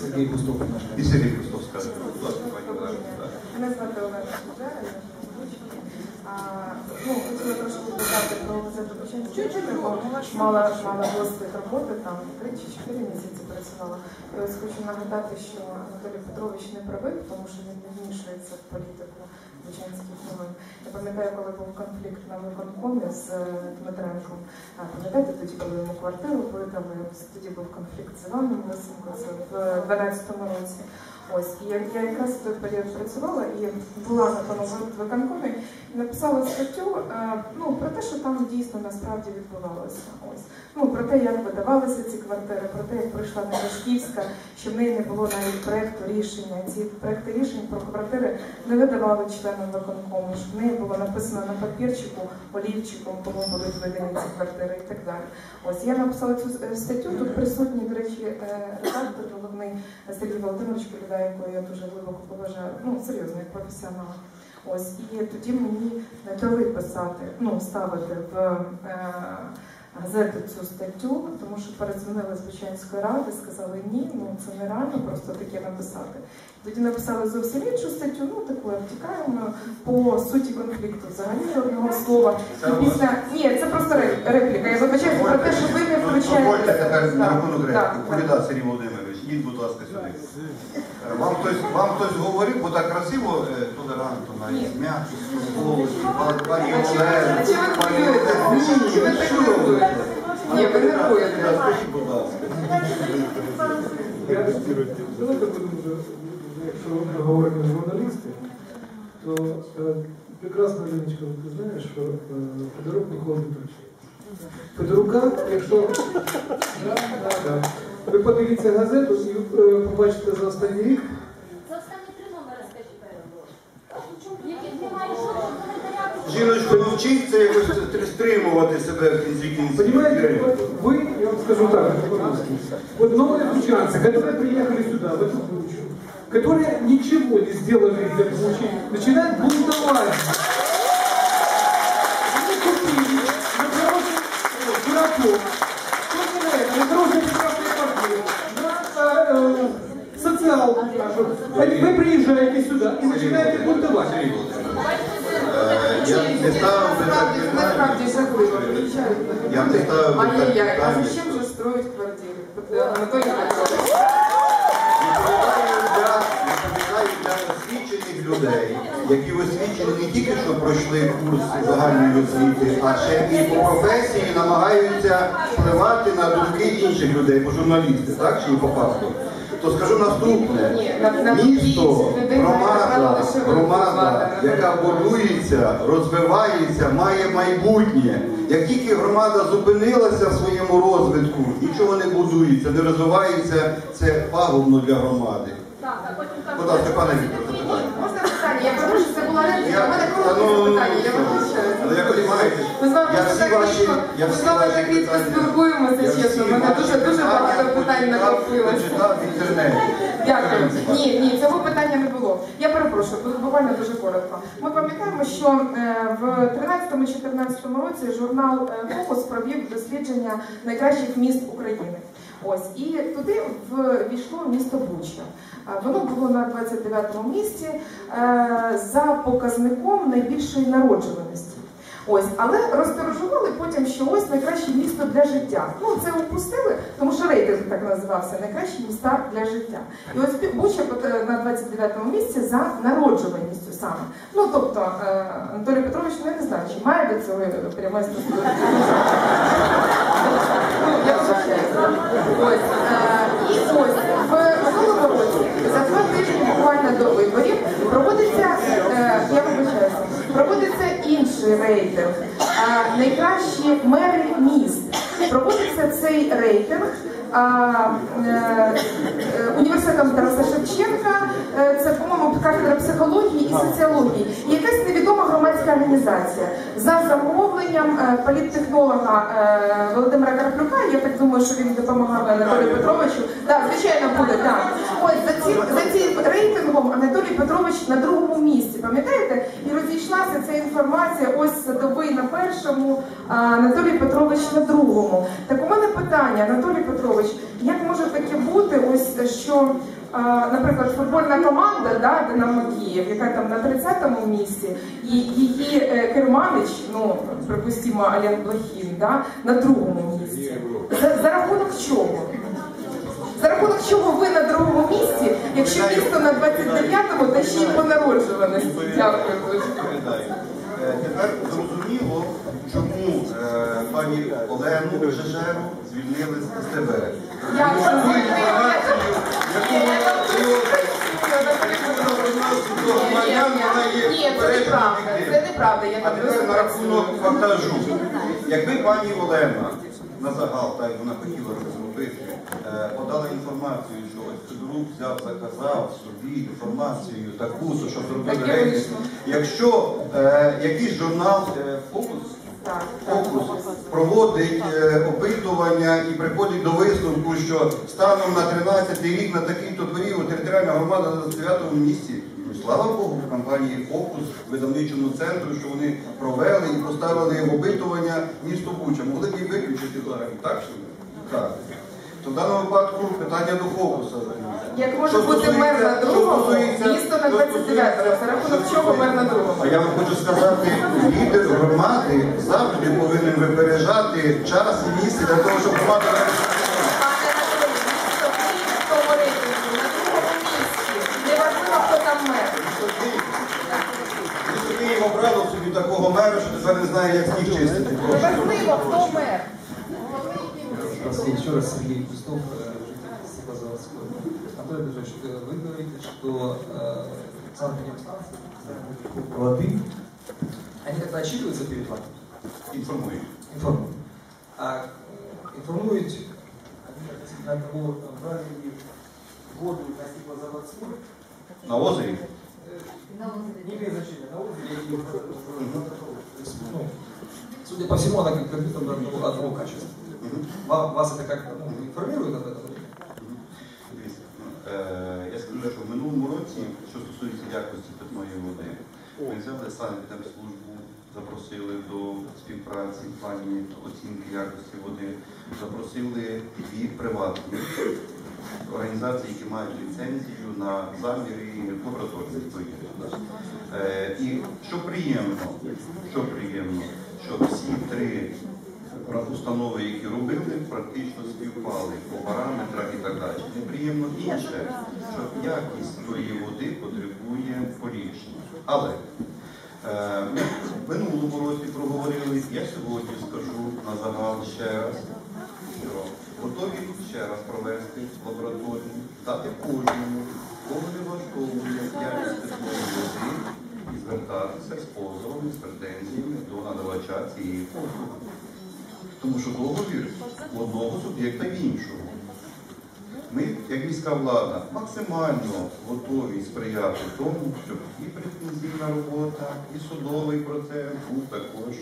Сергій Кустов, наш І Сергій Христов скаже. Мене звати Олена Кузера, Ну, хотіла трошки додати про газету Бучанський бо мала, мала досвід роботи, там три чи чотири місяці працювала. І ось хочу нагадати, що Анатолій Петрович не правий, тому що він не вмішується в політику Бучанських новин. Я пам'ятаю, коли був конфлікт на виконкомі з е, Дмитренком. Пам'ятаєте, тоді, коли йому квартиру видали, тоді був конфлікт з Іваном Лисенко, в 12-му році. Ось, і я, я якраз в той період працювала і була на тому виконкомі написала статтю е, ну, про те, що там дійсно насправді відбувалося. Ось. Ну, про те, як видавалися ці квартири, про те, як прийшла Неважківська, що в неї не було навіть проєкту рішення. Ці проєкти рішень про квартири не видавали членам виконкому, що в неї було написано на папірчику, олівчиком, кому будуть видані ці квартири і так далі. Ось я написала цю е, статтю. Тут присутній, до речі, е, редактор головний Сергій Володимирович якого я дуже глибоко поважаю, ну серйозно, як професіонала. Ось і тоді мені дали писати, ну ставити в е, газету цю статтю, тому що передзвонили з Бучанської ради, сказали ні, ну це нереально просто таке написати. Тоді написали зовсім іншу статтю, ну таку втікаємо по суті конфлікту. Взагалі одного слова. І після ні, це просто репліка. Я вибачаюся про те, що ви не включаєте. Так, так, Сергій Володимирович. Їдь, будь ласка, сюди. Вам хтось, вам хтось говорив, бо так красиво, е, толерантно, навіть м'яко, пані пані хвилюєтесь? Олена. Чи ви? Ні, ви. Скажіть, будь ласка. Якщо ми говоримо журналісти, то прекрасно, Леночка, ти знаєш, що Федорук Микола Петрович. Федорука, якщо да, да, да. ви подивіться газету і е, побачите за останній рік, За останні три номери скажіть переговор. Яких немає жодного коментаря. Жіночко, навчіться якось стримувати себе в кінці кінців. Понимаете, вот вы, я вам скажу так, вот новые бучанцы, которые приехали сюда, в эту бучу, которые ничего не сделали для бучи, начинают бунтовать. Они купили на хороший вот, дураков, только на это, на хорошие э, социалку нашу. Они- Вы приезжаете сюда и начинаете бунтовать. Сергій Володимирович, е, я не ставив би так Насправді, насправді питання. жахливо приїжджають. Я не ставив би так Ай-яй-яй, а питання. зачем же строить квартиры? От, е, Анатолій Петрович. Відповідаю для, відповідаю для освічених людей, які освічені не тільки що пройшли курс загальної освіти, а ще і по професії намагаються впливати на думки інших людей, по журналісти, так чи по факту. То скажу наступне: місто, громада, громада, яка будується, розвивається, має майбутнє. Як тільки громада зупинилася в своєму розвитку, нічого не будується, не розвивається, це пагубно для громади. Будь ласка, пане Віктор, запитання. Можна питання? Я прошу, що це була репліка. У мене коротке ну, запитання, я ну, я розумію, Ми з вами я так ваші, рідко, я ми з всі вами ваші так рідко питання- спілкуємося, чесно. У мене ваші дуже дуже питання багато питань почитав- накопилось. Почитав в інтернеті. Дякую. Ні, ні, цього питання не було. Я перепрошую, буквально дуже коротко. Ми пам'ятаємо, що е, в 13-14 році журнал е, Фокус провів дослідження найкращих міст України. Ось і туди ввійшло місто Буча. Е, Воно було на 29-му місці е, за показником найбільшої народжуваності. Ось, але розторожували потім, що ось найкраще місто для життя. Ну це упустили, тому що рейтинг так називався найкращі міста для життя. І ось Буча е, на 29-му місці за народжуваністю саме. Ну тобто е, Анатолій Петрович, ну я не знаю, чи має до цього пряме. Ну, я вважаю. Ось е, і ось в минулому році за два тижні буквально до виборів проводиться, е, я вибачаюся, проводиться інший рейтинг. Е, Найкращі мери міст. Проводиться цей рейтинг. а, е, е, Університетом Тараса Шевченка, е, це, по-моєму, кафедра психології і соціології, і якась невідома громадська організація за замовленням е, політтехнолога Володимира Карплюка. Я так думаю, що він допомагав Анатолію Петровичу. Так, звичайно, буде так. Ось за цим за цим рейтингом Анатолій Петрович на другому місці. Пам'ятаєте? І розійшлася ця інформація. Ось садовий на першому, а Анатолій Петрович на другому. Так у мене питання, Анатолій Петрович, як може таке бути? Ось що. а, Наприклад, футбольна команда да, Динамо Київ, яка там на 30-му місці, і її е, керманич, ну припустимо, Олег Блохін, да, на другому місці. За, за рахунок чого? За рахунок чого ви на другому місці, якщо місто на 29-му та ще й по народжуваності? Дякую дуже. Е, Тепер зрозуміло, чому е, пані Олену Жежеру звільнили з СТБ. Я Тому що ту інформацію, яку Ні, вона громадян, вона є це неправда, це неправда, я А там тепер на рахунок фактажу. Якби пані Олена на загал, так як вона хотіла це зробити, е, подала інформацію, що ось Федорук взяв, заказав собі інформацію таку, то що зробили Так рейтинг. Якщо е, якийсь журнал е, Фокус. Фокус проводить е, опитування і приходить до висновку, що станом на 13 рік на такий-то період територіальна громада на 9 місці. Слава Богу, в компанії Фокус, видавничому центру, що вони провели і поставили в опитування місто Буча. Могли б і виключити зараз. Так що? Так. То в даному випадку питання до фокуса. Як може бути мер на другому, місто на що 29-му? За рахунок чого мер на другому? А я вам хочу сказати, лідер громади завжди повинен випереджати час і місце для того, щоб громада мера, що тепер не знає, як сніг чистити. Прошу. Неважливо, хто мер. Здравствуйте, еще раз Сергей Кустов, э, житель Северозаводского. Анатолий Петрович, э, вы говорите, что э, санэпидемстанции, воды, они как-то отчитываются перед вами, Інформую. информируют. А э, информуете они относительно того, брали ли воду на Стеклозаводской, На озері. не имеет значения, на озере или ну, Судя по всему, она как компьютер одного, одного качества. Мгм. Ва- Вас это как-то ну, информирует об этом? Е, Я скажу, що в минулому році, що стосується якості питної води, ми взяли санепідемслужбу, запросили до співпраці в плані оцінки якості води, запросили дві приватні організації, які мають ліцензію на заміри і лабораторії відповідно. Е, І що приємно, що приємно, що всі три установи, які робили, практично співпали по параметрах і так далі. Неприємно інше, що якість тої води потребує поліпшення. Але е, ми в минулому році проговорили, я сьогодні скажу на загал ще раз, що готові ще раз провести лабораторію, дати кожному, кого не влаштовує якість питної і звертатися з позовами, з претензіями до надавача цієї послуги. Тому що договір одного суб'єкта в іншого. Ми, як міська влада, максимально готові сприяти тому, щоб і претензійна робота, і судовий процес був також